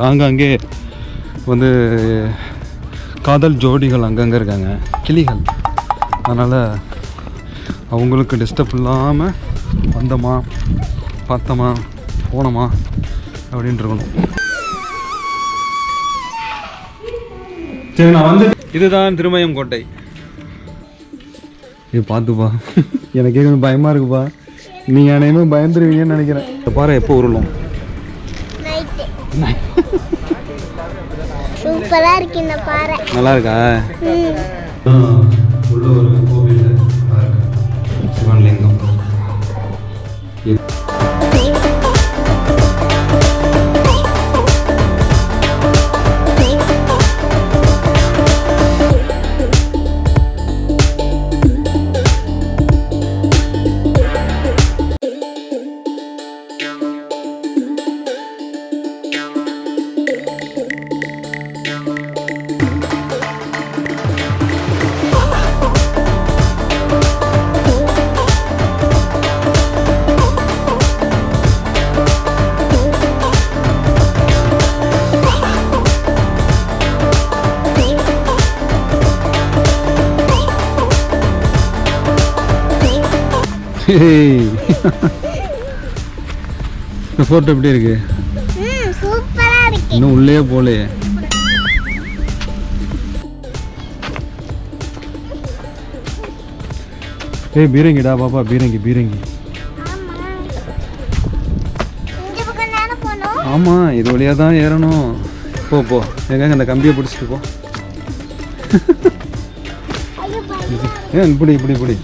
But ஆங்காங்கே வந்து காதல் ஜோடிகள் அங்கங்கே இருக்காங்க. கிளிகள். அதனால் அவங்களுக்கு டிஸ்டர்ப் இல்லாமல் வந்தோமா பார்த்தோமா போனோமா அப்படின்ட்டு இருக்கணும். சரி நான் வந்து இதுதான் திருமயம் கோட்டை இது பார்த்துப்பா. எனக்கு கொஞ்சம் பயமாக இருக்குப்பா. நீங்கள் அனைவரும் பயந்துருவீங்கன்னு நினைக்கிறேன். இந்த பாறை எப்போ உருளும். சூப்பரா இருக்கு இந்த பாறை. நல்லா இருக்கா ம். உள்ள ஒரு கோவில் சிவன்லிங்கம் இந்த ஃபோட்டோ எப்படி இருக்கு? இன்னும் உள்ளே போகலையே. ஏய் பீரங்கிடா பாப்பா பீரங்கி பீரங்கி. ஆமாம் இது வழியாக தான் ஏறணும். போ போ. எங்க அந்த கம்பியை பிடிச்சிட்டு போ. ஏன் இப்படி இப்படி இப்படி.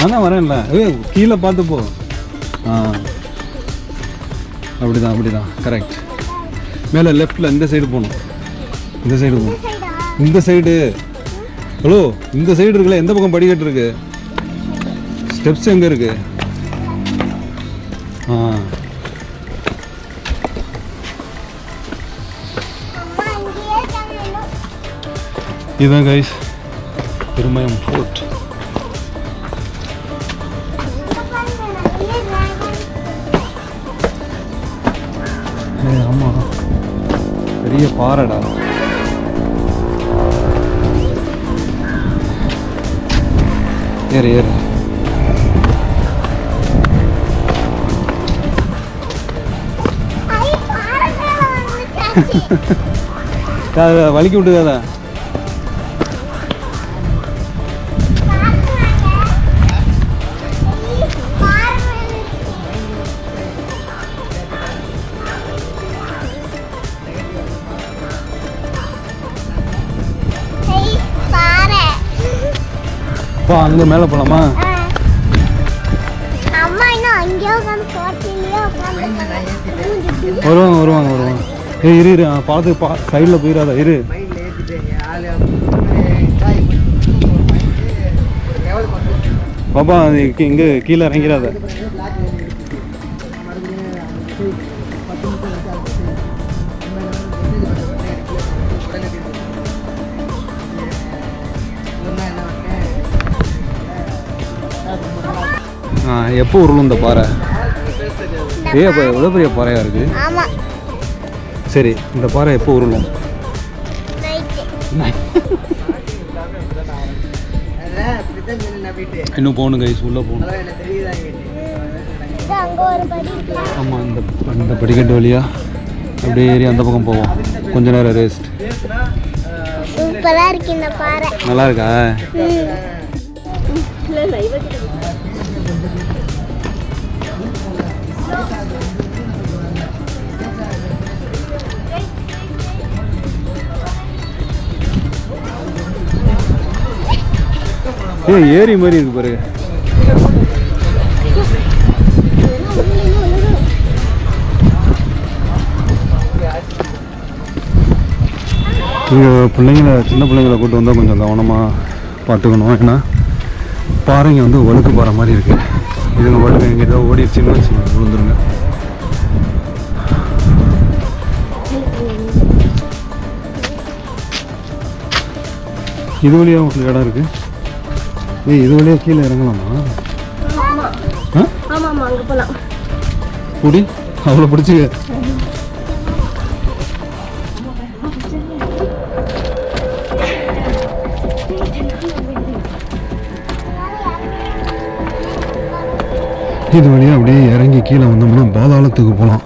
அதான் வரேன்ல. ஏ கீழே பார்த்து போ. ஆ. அப்படிதான் அப்படிதான். கரெக்ட் மேலே லெஃப்டில் இந்த சைடு போகணும். இந்த சைடு போகணும். இந்த சைடு ஹலோ இந்த சைடு இருக்குல்ல எந்த பக்கம் படிக்கட்டு இருக்கு? ஸ்டெப்ஸ் எங்கே இருக்கு? ஆ. இதுதான் கைஸ் பெருமையம் ஃபோர்ட் பெரிய பாறைடா. ஏறு ஏறு. வலிக்கி விட்டுக்காத பா அங்கே மேலே போகலாமா வருவாங்க வருவாங்க வருவாங்க. ஏ இரு இரு. பார்த்து பா சைடில் போயிடாத. இரு. பாப்பா இங்கே கீழே இறங்கிறாத எப்போ உருளும் இந்த பாறை? ஏ அப்போ எவ்வளோ பெரிய பாறையாக இருக்குது ஆமா. சரி இந்த பாறை எப்போ உருளும்? இன்னும் போகணும் கைஸ் உள்ளே போகணும். இது அங்க ஒரு படி இருக்கு. ஆமாம் இந்த இந்த படிக்கட்டு வழியா அப்படியே ஏறி அந்த பக்கம் போவோம். கொஞ்ச நேரம் ரெஸ்ட் சூப்பரா இருக்கு இந்த பாறை. நல்லா இருக்கா? ஏ ஏரி மாதிரி இருக்கு பாரு. நீங்கள் பிள்ளைங்கள சின்ன பிள்ளைங்கள கூட்டு வந்தால் கொஞ்சம் கவனமாக பார்த்துக்கணும். ஏன்னா பாறைங்க வந்து ஒழுக்கு பாறை மாதிரி இருக்கு. இதுங்க பாட்டுக்கு எங்கே ஏதோ ஓடிடுச்சுன்னு வச்சு விழுந்துருங்க. இது வழியாக உங்களுக்கு இடம் இருக்குது ஏய் இது வழியாக கீழே இறங்கலாமா? ஆமாம் குடி அவ்வளோ பிடிச்சிக்க. இது வழியாக அப்படியே இறங்கி கீழே வந்தோம்னா பாதாளத்துக்கு போகலாம்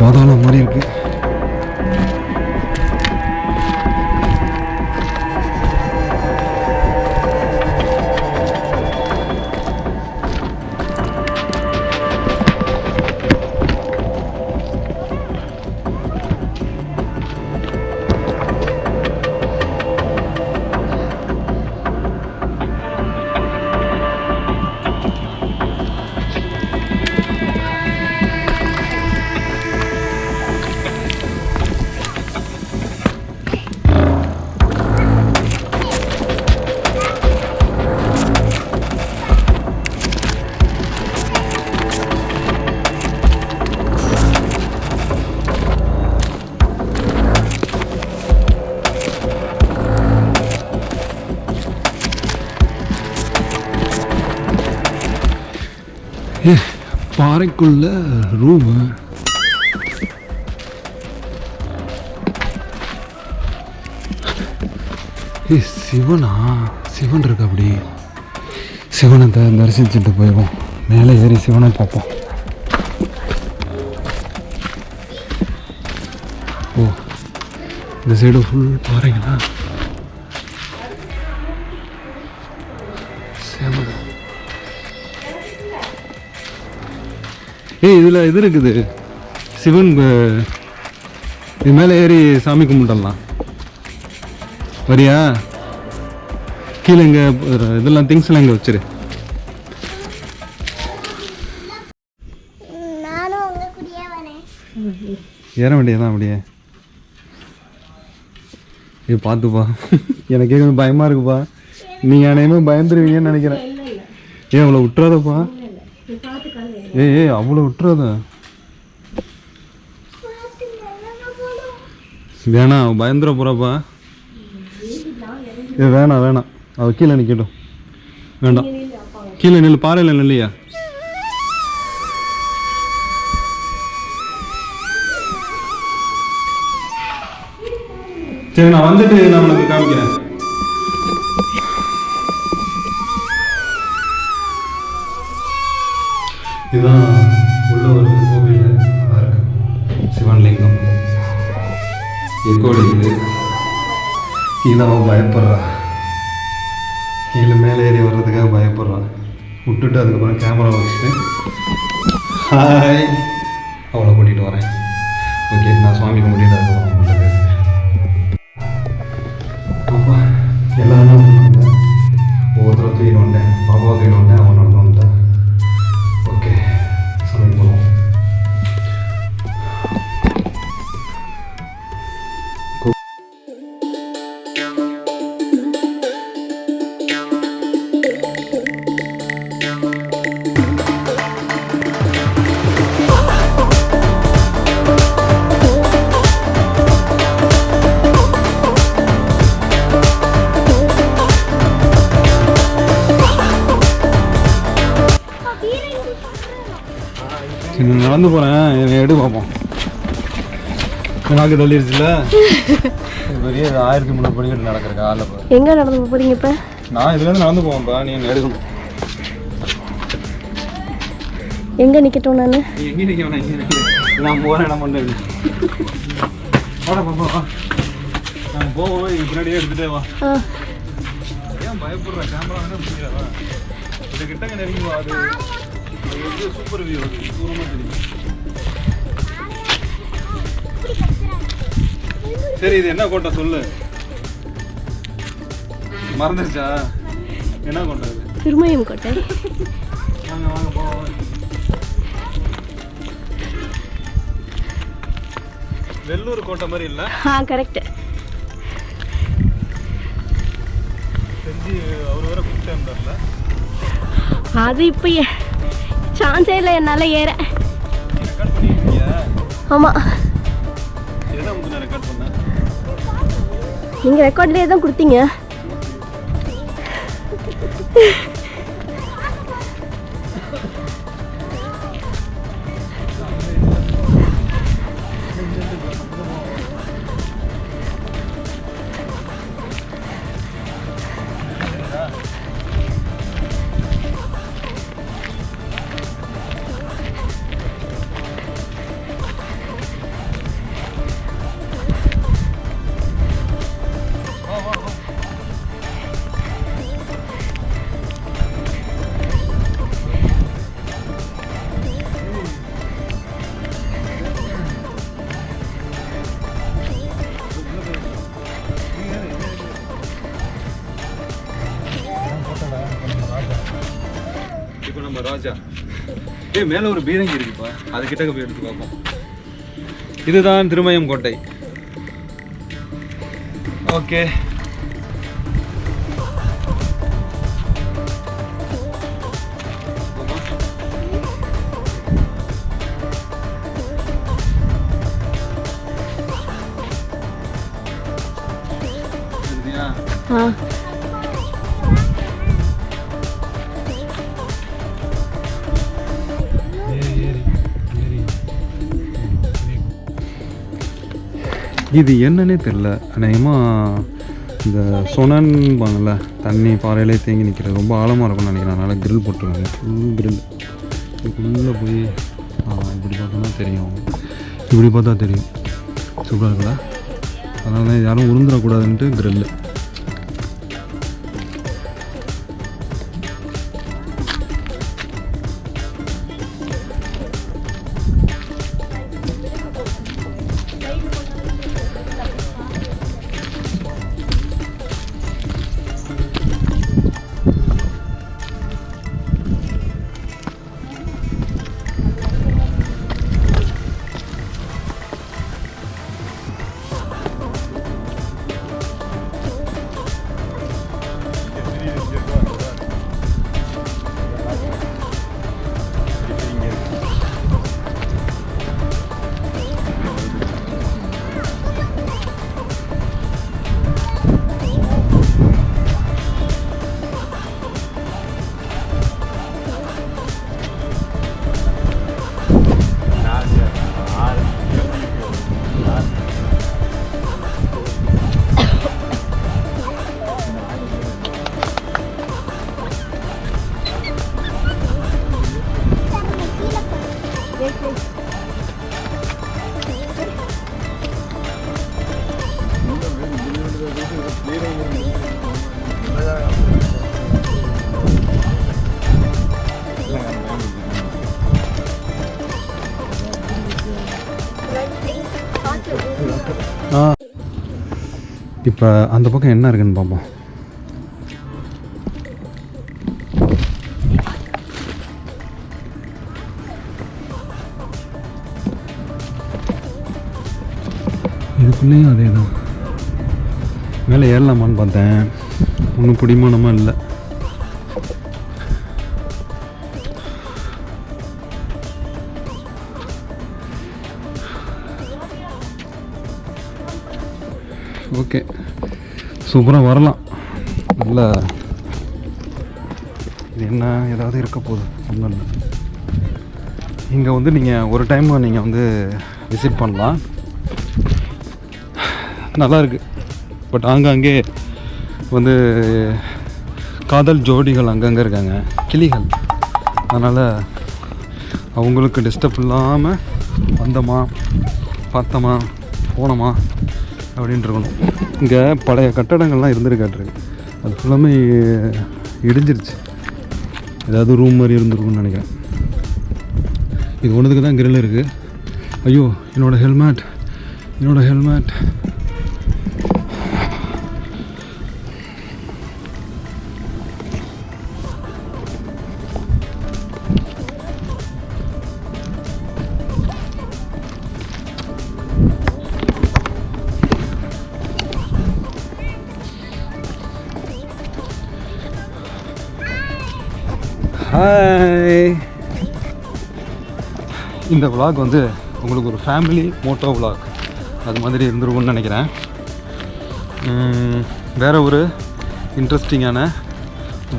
பாதாளம் மாதிரி இருக்குது பாறைக்குள்ள ரூமு ஏ சிவனா? சிவன் இருக்கு அப்படி? சிவனை தரிசிச்சுட்டு போயிடுவோம். மேலே ஏறி சிவனை பார்ப்போம். ஓ இந்த சைடு ஃபுல் பாறைங்களா? ஏய் இதில் இது இருக்குது. சிவன் இது மேலே ஏறி சாமி கும்பிடலாம். வரியா? கீழே இங்கே இதெல்லாம் திங்ஸ்லாம் இங்கே வச்சிரு. ஏற வேண்டியதான் அப்படியே. ஏ பார்த்துப்பா எனக்கே கொஞ்சம் பயமாக இருக்குப்பா. நீங்கள் அனையுமே பயந்துருவீங்கன்னு நினைக்கிறேன். ஏன் அவ்வளோ விட்டுறாதப்பா ஏய் ஏய் அவ்வளோ விட்டுறாத. வேணாம் அவன் பயந்துட போகிறாப்பா ஏ வேணாம் வேணாம் அவள் கீழே நிற்கட்டும் வேண்டாம். கீழே நில்லு பாறையில் நில்லையா சரி நான் வந்துட்டு நான் உனக்கு காமிக்கிறேன். இதுதான் உள்ள ஒரு கோவில் நல்லா இருக்கு சிவன் லிங்கம் எக்கோ அடிக்குது கீழே அவன் பயப்படுறான் கீழே மேலே ஏறி வர்றதுக்காக பயப்படுறான் விட்டுட்டு அதுக்கப்புறம் கேமரா வச்சுட்டு ஹாய் அவளை கூட்டிகிட்டு வரேன். ஓகே நான் சுவாமி கும்பிட்டு அதுக்கப்புறம் உங்கள்கிட்ட அப்பா எல்லாரும் ஒவ்வொருத்தரும் தூக்கிட்டு வந்தேன். பாபாவை தூக்கிட்டு வந்தேன். அவன் சரி நடந்து போகிறேன் என்னை எடு பார்ப்போம் நாக்கு தள்ளிடுச்சுல பெரிய ஆயிரத்தி முந்நூறு படிக்கட்டு நடக்கிற காலைல பாரு. எங்க நடந்து போறீங்க இப்ப? நான் இதுலேருந்து நடந்து போவேன்ப்பா நீ என்னை எடுக்கணும்? எங்க நிக்கட்டும் நானு? எங்கே நிற்க வேணாம் நான் போகிறேன் இடம் பண்ணு வாடா பாப்பா வா நான் போவோம் பின்னாடியே எடுத்துகிட்டே வா. ஏன் பயப்படுற? கேமரா வேணா பிடிக்கிறவா இது கிட்டங்க நெருங்கி வா அது. வந்து சூப்பர் வியூ அது தூரமாக தெரியும் சரி இது என்ன கோட்டை சொல்லு. மறந்துருச்சா? என்ன கோட்டை இது? திருமயம் கோட்டை. வாங்க வாங்க போவோம் வெள்ளூர் கோட்டை மாதிரி இல்லை? ஆ கரெக்ட் செஞ்சு அவர் வேற கூப்பிட்டே அது இப்போ சான்ஸே இல்லை என்னால் ஏற. ஆமாம் நீங்கள் ரெக்கார்ட்லேயே தான் கொடுத்தீங்க. ராஜா. ஏய் மேலே ஒரு பீரங்கி இருக்குப்பா. அது கிட்டக்க போய் எடுத்து பார்ப்போம். இதுதான் திருமயம் கோட்டை. ஓகே. Huh? இது என்னன்னே தெரில அநேகமாக இந்த சொனன்பாங்கள்ல தண்ணி பாறையிலே தேங்கி நிற்கிறது ரொம்ப ஆழமாக இருக்கும்னு நினைக்கிறேன். அதனால் க்ரில் போட்டுருவாங்க. ஃபுல் க்ரில் இதுக்குள்ளே போய் இப்படி பார்த்தோம்னா தெரியும். இப்படி பார்த்தா தெரியும். சூப்பராக இருக்குல்ல அதனால தான் யாரும் உருந்துடக்கூடாதுன்ட்டு க்ரில்லு இப்போ அந்த பக்கம் என்ன இருக்குன்னு பார்ப்போம் இதுக்குள்ளேயும் அதே தான் மேலே ஏறலாமான்னு பார்த்தேன். ஒன்றும் பிடிமானமாக இல்லை. ஓகே. சூப்பராக வரலாம். நல்ல இது என்ன ஏதாவது இருக்க போகுது? ஒன்றும் இங்கே வந்து நீங்கள் ஒரு டைம் நீங்கள் வந்து விசிட் பண்ணலாம். நல்லா இருக்குது பட் ஆங்காங்கே வந்து காதல் ஜோடிகள் அங்கங்கே இருக்காங்க. கிளிகள். அதனால் அவங்களுக்கு டிஸ்டர்ப் இல்லாமல் வந்தோமா பார்த்தோமா போனோமா? அப்படின்னு இருக்கணும் இங்கே பழைய கட்டடங்கள்லாம் இருந்திருக்காட்டுருக்கு அது ஃபுல்லாமே இடிஞ்சிருச்சு. ஏதாவது ரூம் மாதிரி இருந்திருக்கும்னு நினைக்கிறேன். இது ஒன்றுக்கு தான் கிரில் இருக்குது ஐயோ என்னோடய ஹெல்மெட் என்னோடய ஹெல்மெட் இந்த vlog வந்து உங்களுக்கு ஒரு ஃபேமிலி மோட்டோ vlog. அது மாதிரி இருந்துருவோம்னு நினைக்கிறேன். வேறு ஒரு இன்ட்ரெஸ்டிங்கான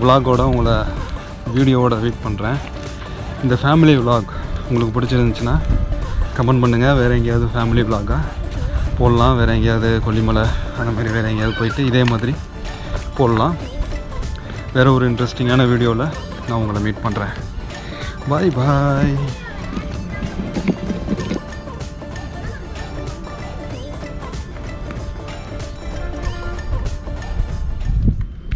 vlog-ஓட உங்களை வீடியோவோட வெயிட் பண்ணுறேன் இந்த ஃபேமிலி vlog உங்களுக்கு பிடிச்சிருந்துச்சுன்னா கமெண்ட் பண்ணுங்கள் வேறு எங்கேயாவது ஃபேமிலி vlog-ஆ போடலாம். வேறு எங்கேயாவது கொல்லிமலை அந்த மாதிரி வேறு எங்கேயாவது போயிட்டு இதே மாதிரி போடலாம். வேறு ஒரு இன்ட்ரெஸ்டிங்கான வீடியோவில் நான் உங்களை மீட் பண்ணுறேன் பாய் பாய்